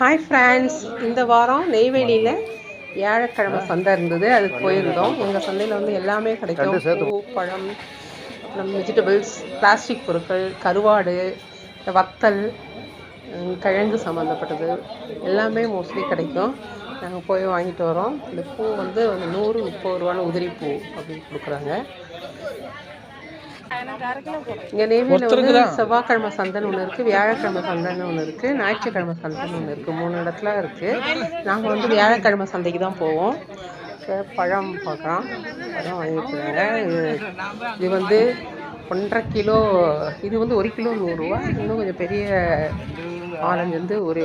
Hi friends இந்த வாரம் நெய்வேலியில் வியாழக்கிழமை சந்தை இருந்தது. அதுக்கு போயிருந்தோம். எங்கள் சந்தையில் வந்து எல்லாமே கிடைக்கும். பூ பழம் அப்புறம் வெஜிடபிள்ஸ் பிளாஸ்டிக் பொருட்கள் கருவாடு வத்தல் கிழங்கு சம்மந்தப்பட்டது எல்லாமே மோஸ்ட்லி கிடைக்கும். நாங்கள் போய் வாங்கிட்டு வரோம். இந்த பூ வந்து நூறு முப்பது ரூபான்னு உதிரி பூ அப்படின்னு கொடுக்குறாங்க. இங்கே நெய்வேலியில் வந்து செவ்வாய்க்கிழமை சந்தைன்னு ஒன்று இருக்குது வியாழக்கிழமை சந்தைன்னு ஒன்று இருக்குது ஞாயிற்றுக்கிழமை சந்தைன்னு ஒன்று இருக்குது மூணு இடத்துல இருக்குது நாங்கள் வந்து வியாழக்கிழமை சந்தைக்கு தான் போவோம். பழம் பார்க்குறோம் பழம் வாங்கிட்டுருக்காங்க இது இது வந்து ஒன்றரை கிலோ இது வந்து ஒரு கிலோ நூறுரூவா இன்னும் கொஞ்சம் பெரிய ஆரஞ்சு வந்து ஒரு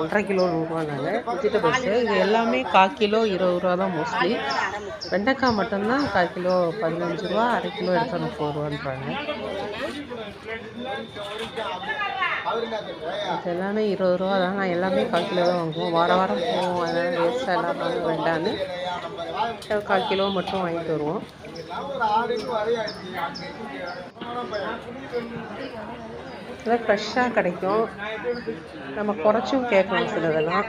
ஒன்றரை கிலோ நூறுரூவானாங்க வெஜிடபிள்ஸு இது எல்லாமே கால் கிலோ இருபது ரூபா தான் மோஸ்ட்லி வெண்டைக்காய் மட்டும்தான் கால் கிலோ பதினஞ்சு ரூபா அரை கிலோ எடுத்தால் முப்பது ரூபான்றாங்க. இது எல்லாமே இருபது ரூபா தான். நான் எல்லாமே கால் கிலோ தான் வாங்குவோம் வாரம் வாரம் போவோம். அதனால் வேஸ்ட்டாக எல்லாம் வாங்க வேண்டான்னு கால் கிலோ மட்டும் வாங்கிட்டு வருவோம். இதெல்லாம் ஃப்ரெஷ்ஷாக கிடைக்கும். நம்ம குறைச்சும் கேட்கணும் சிலதெல்லாம்.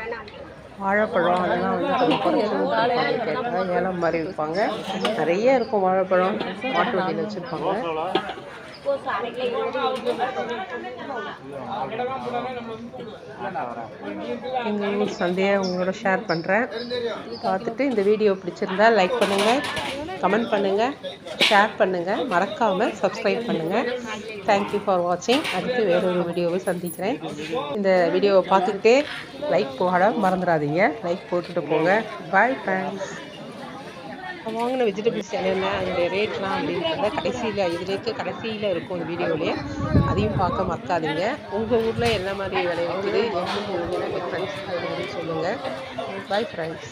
வாழைப்பழம் அதெல்லாம் வந்து கொஞ்சம் குறைச்சும் கொடுப்பாங்க கேட்டால் ஏலம் மாதிரி விற்பாங்க. நிறைய இருக்கும் வாழைப்பழம். மாட்டு வண்டியில் வச்சுருப்பாங்க. எங்கள் ஊர் சந்தையை உங்களோட ஷேர் பண்ணுறேன் பார்த்துட்டு இந்த வீடியோ பிடிச்சிருந்தா லைக் பண்ணுங்கள் கமெண்ட் பண்ணுங்கள் ஷேர் பண்ணுங்கள் மறக்காமல் சப்ஸ்கிரைப் பண்ணுங்கள் தேங்க்யூ ஃபார் வாட்சிங் அடுத்து வேறொரு வீடியோவை சந்திக்கிறேன். இந்த வீடியோவை பார்த்துக்கிட்டே லைக் போட மறந்துடாதீங்க. லைக் போட்டுட்டு போங்க. பாய் ஃப்ரெண்ட்ஸ் வாங்கின வெஜிடபிள்ஸ் என்னென்ன அந்த ரேட்லாம் அப்படின்றத கடைசியில் இதுலேருக்கு கடைசியில் இருக்கும் இந்த வீடியோவிலே அதையும் பார்க்க மறக்காதீங்க. உங்கள் ஊரில் என்ன மாதிரி விலை விற்குது எங்களுக்கு உங்கள் ஃப்ரெண்ட்ஸ் அப்படின்னு சொல்லுங்கள் பாய் ஃப்ரெண்ட்ஸ்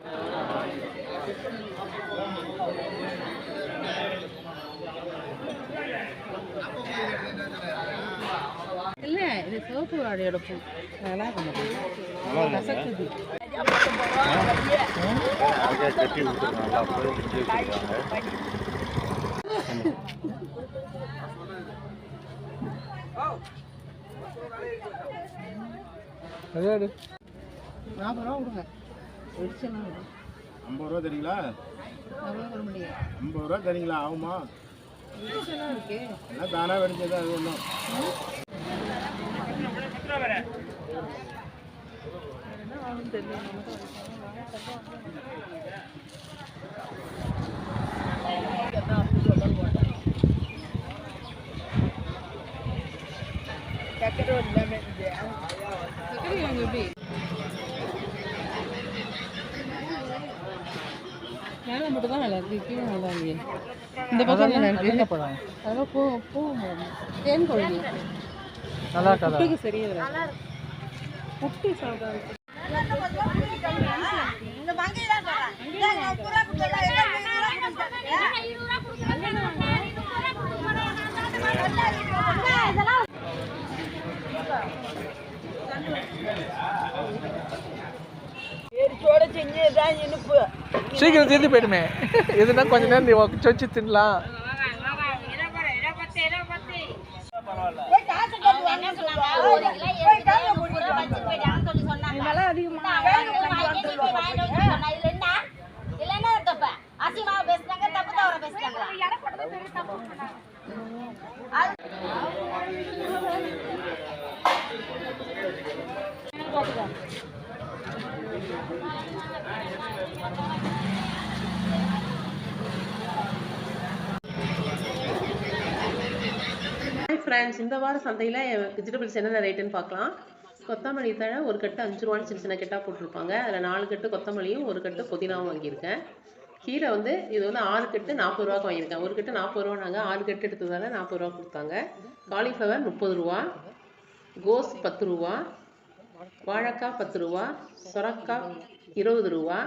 இல்லை இது சிவப்பு வாழையோட பூ. நல்லா இருக்கும். கசக்குது. கட்டி விட்டுருக்காங்க நாற்பது ரூபா கொடுங்க. வெளிச்சம்லாம் விடும் ஐம்பது ரூபா தரீங்களா? ஐம்பது ரூபா தரீங்களா? ஆகுமா? எல்லாம் தானாக வெடிச்சது அது ஒன்றும் என்ன ஆகும்னு சக்கரை எப்படி மேலே மட்டும் தான் நல்லா இருக்கு கீழே நல்லா இல்லையே. இந்த பக்கம் நல்லா இருக்கு அதெல்லாம் போ போகும் தேன் குழம்பு. நல்லா புட்டுக்கு சரியா வராது புட்டு சாப்பிடாது சீக்கிரம் தீர்ந்து போயிடுமே. எதுனா கொஞ்ச நேரம் நீ வச்சு தின்னலாம். அசிங்கமாக பேசுறாங்க ஃப்ரெண்ட்ஸ் இந்த வார சந்தையில் வெஜிடபிள்ஸ் என்னென்ன ரேட்டுன்னு பார்க்கலாம். கொத்தமல்லி தழை ஒரு கட்டு அஞ்சு ரூபான்னு சின்ன சின்ன கெட்டாக போட்டிருப்பாங்க. அதில் நாலு கட்டு கொத்தமல்லியும் ஒரு கட்டு புதினாவும் வாங்கியிருக்கேன். கீரை வந்து இது வந்து ஆறு கட்டு நாற்பது ரூபாய்க்கு வாங்கியிருக்கேன். ஒரு கட்டு நாற்பது ரூபா நாங்கள் ஆறு கட்டு எடுத்ததால நாற்பது ரூபா கொடுத்தாங்க. காலிஃப்ளவர் முப்பது ரூபா. கோஸ் பத்து ரூபா. வாழைக்காய் பத்து ரூபா. சுரக்காய் இருபது ரூபா.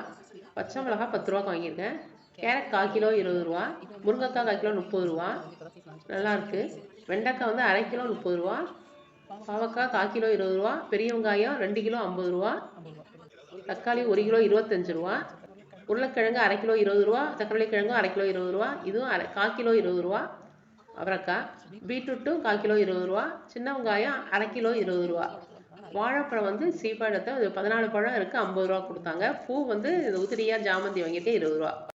பச்சை மிளகாய் பத்து ரூபாய்க்கு வாங்கியிருக்கேன். கேரட் கால் கிலோ இருபது ரூபா. முருங்கைக்காய் கால் கிலோ முப்பது ரூபா. நல்லாயிருக்கு வெண்டைக்காய் வந்து அரை கிலோ முப்பது ரூபா பாவக்காய் கால் கிலோ இருபது ரூபா பெரிய வெங்காயம் ரெண்டு கிலோ ஐம்பது ரூபா தக்காளி ஒரு கிலோ இருபத்தஞ்சு ரூபா உருளைக்கிழங்கு அரை கிலோ இருபது ரூபா தக்காளி கிழங்கும் அரை கிலோ இருபது ரூபா இதுவும் அரை கால் கிலோ இருபது ரூபா அவரைக்காய் பீட்ரூட்டும் கால் கிலோ இருபது ரூபா சின்ன வெங்காயம் அரை கிலோ இருபது ரூபா. வாழைப்பழம் வந்து சீப்பாடத்தை பதினாலு பழம் இருக்குது ஐம்பது ரூபா கொடுத்தாங்க. பூ வந்து உதிரியாக ஜாமந்தி வாங்கிட்டு இருபது ரூபா.